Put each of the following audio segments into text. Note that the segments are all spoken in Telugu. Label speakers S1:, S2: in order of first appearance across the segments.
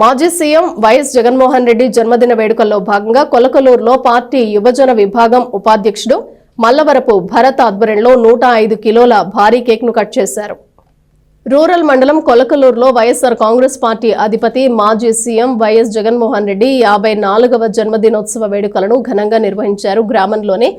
S1: మాజీ సీఎం వైఎస్ జగన్మోహన్ రెడ్డి జన్మదిన వేడుకల్లో భాగంగా కొలకలూరులో పార్టీ యువజన విభాగం ఉపాధ్యక్షుడు మల్లవరపు భరత్ ఆధ్వర్యంలో నూట ఐదు కిలోల భారీ కేక్ను కట్ చేశారు. రూరల్ మండలం కొలకలూరులో వైఎస్ఆర్ కాంగ్రెస్ పార్టీ అధిపతి మాజీ సీఎం వైఎస్ జగన్మోహన్ రెడ్డి యాభై నాలుగవ జన్మదినోత్సవ వేడుకలను ఘనంగా నిర్వహించారు. గ్రామంలోని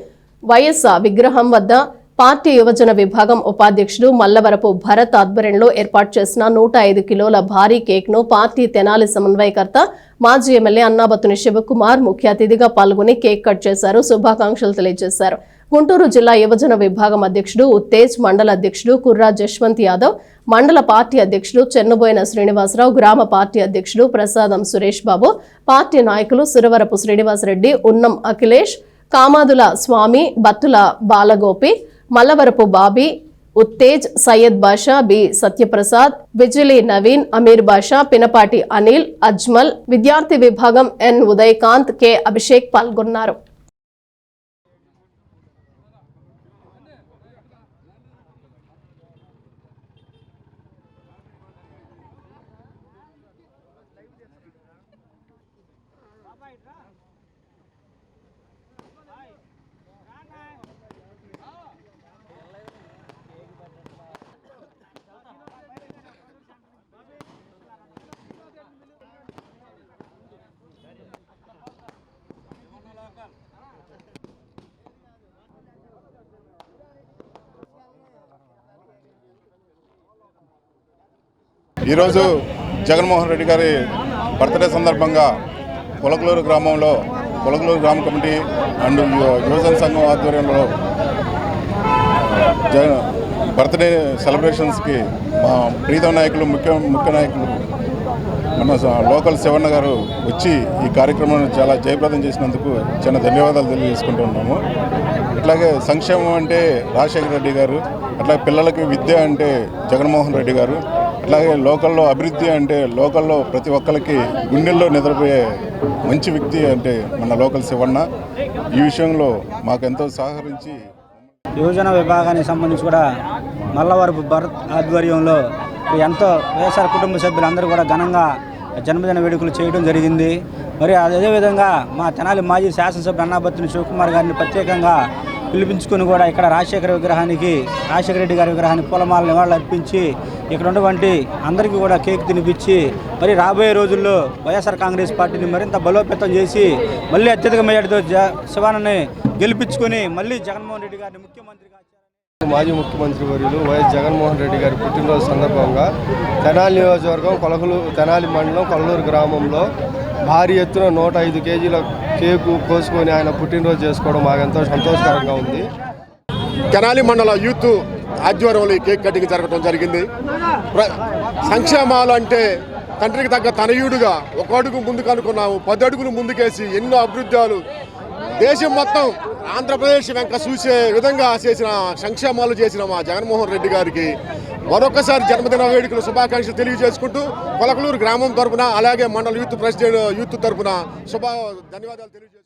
S1: వైఎస్ఆర్ విగ్రహం వద్ద పార్టీ యువజన విభాగం ఉపాధ్యక్షుడు మల్లవరపు భరత్ ఆధ్వర్యంలో ఏర్పాటు చేసిన నూట ఐదు కిలోల భారీ కేక్ను పార్టీ తెనాలి సమన్వయకర్త మాజీ ఎమ్మెల్యే అన్నాబత్తుని శివకుమార్ ముఖ్య అతిథిగా పాల్గొని కేక్ కట్ చేశారు. శుభాకాంక్షలు తెలియజేశారు. గుంటూరు జిల్లా యువజన విభాగం అధ్యక్షుడు ఉత్తేజ్ మండల అధ్యక్షుడు కుర్రా జశ్వంత్ యాదవ్ మండల పార్టీ అధ్యక్షుడు చెన్నుబోయిన శ్రీనివాసరావు గ్రామ పార్టీ అధ్యక్షుడు ప్రసాదం సురేష్ బాబు పార్టీ నాయకులు సురవరపు శ్రీనివాసరెడ్డి ఉన్నం అఖిలేష్ కామాదుల స్వామి బత్తుల బాలగోపి మల్లవరపు బాబీ ఉత్తేజ్ సయ్యద్ బాషా బి. సత్యప్రసాద్ విజిలి నవీన్ అమీర్ బాషా పినపాటి అనిల్ అజ్మల్ విద్యార్థి విభాగం ఎన్. ఉదయకాంత్ కె. అభిషేక్ పాల్గొన్నారు.
S2: ఈరోజు జగన్మోహన్ రెడ్డి గారి బర్త్డే సందర్భంగా పొలకలూరు గ్రామంలో పొలకలూరు గ్రామ కమిటీ అండ్ యువజన సంఘం ఆధ్వర్యంలో జ బర్త్డే సెలబ్రేషన్స్కి మా ప్రీతం నాయకులు ముఖ్య ముఖ్య నాయకులు మన లోకల్ శివన్న గారు వచ్చి ఈ కార్యక్రమాన్ని చాలా జయప్రదం చేసినందుకు చాలా ధన్యవాదాలు తెలియజేసుకుంటూ ఉన్నాము. అట్లాగే సంక్షేమం అంటే రాజశేఖర రెడ్డి గారు అట్లాగే పిల్లలకి విద్య అంటే జగన్మోహన్ రెడ్డి గారు అట్లాగే లోకల్లో అభివృద్ధి అంటే లోకల్లో ప్రతి ఒక్కరికి గుండెల్లో నిద్రపోయే మంచి వ్యక్తి అంటే మన లోకల్ శివన్న. ఈ విషయంలో మాకెంతో సహకరించి
S3: యువజన విభాగానికి సంబంధించి కూడా మల్లవరపు భరత్ ఆధ్వర్యంలో ఎంతో వైఎస్ఆర్ కుటుంబ సభ్యులందరూ కూడా ఘనంగా జన్మదిన వేడుకలు చేయడం జరిగింది. మరి అదేవిధంగా మా తెనాలి మాజీ శాసనసభ్యులు అన్నాబత్తుని శివకుమార్ గారిని ప్రత్యేకంగా పిలిపించుకొని కూడా ఇక్కడ రాజశేఖర విగ్రహానికి రాజశేఖర రెడ్డి గారి విగ్రహానికి పూలమాల నివాళులు అర్పించి ఇక్కడ ఉన్నటువంటి అందరికీ కూడా కేక్ తినిపించి మరి రాబోయే రోజుల్లో వైఎస్ఆర్ కాంగ్రెస్ పార్టీని మరింత బలోపేతం చేసి మళ్ళీ అత్యధిక మేయడితో జ శివానని గెలిపించుకొని మళ్ళీ జగన్మోహన్ రెడ్డి గారిని ముఖ్యమంత్రిగా
S4: మాజీ ముఖ్యమంత్రి వర్యులు వైఎస్ జగన్మోహన్ రెడ్డి గారి పుట్టినరోజు సందర్భంగా తెనాలి నియోజకవర్గం కొలగలు తెనాలి మండలం కొలలూరు గ్రామంలో భారీ ఎత్తున నూట ఐదు కేజీల కేకు కోసుకొని ఆయన పుట్టినరోజు చేసుకోవడం మాకెంతో సంతోషకరంగా ఉంది.
S5: తెనాలి మండల యూత్ ఆధ్వర్యంలో ఈ కేక్ కటింగ్ జరగడం జరిగింది. ప్ర- సంక్షేమాలు అంటే తండ్రికి తగ్గ తనయుడుగా ఒక అడుగు ముందుకు అనుకున్నాము పది అడుగులు ముందుకేసి ఎన్నో అభివృద్ధాలు. దేశం మొత్తం ఆంధ్రప్రదేశ్ వెంక చూసే విధంగా చేసిన సంక్షేమాలు చేసిన మా జగన్మోహన్ రెడ్డి గారికి మరొకసారి జన్మదిన వేడుకలు శుభాకాంక్షలు తెలియజేసుకుంటూ కొలకలూరు గ్రామం తరపున అలాగే మండల యూత్ ప్రెసిడెంట్ యూత్ తరపున శుభ ధన్యవాదాలు తెలియజేస్తున్నాను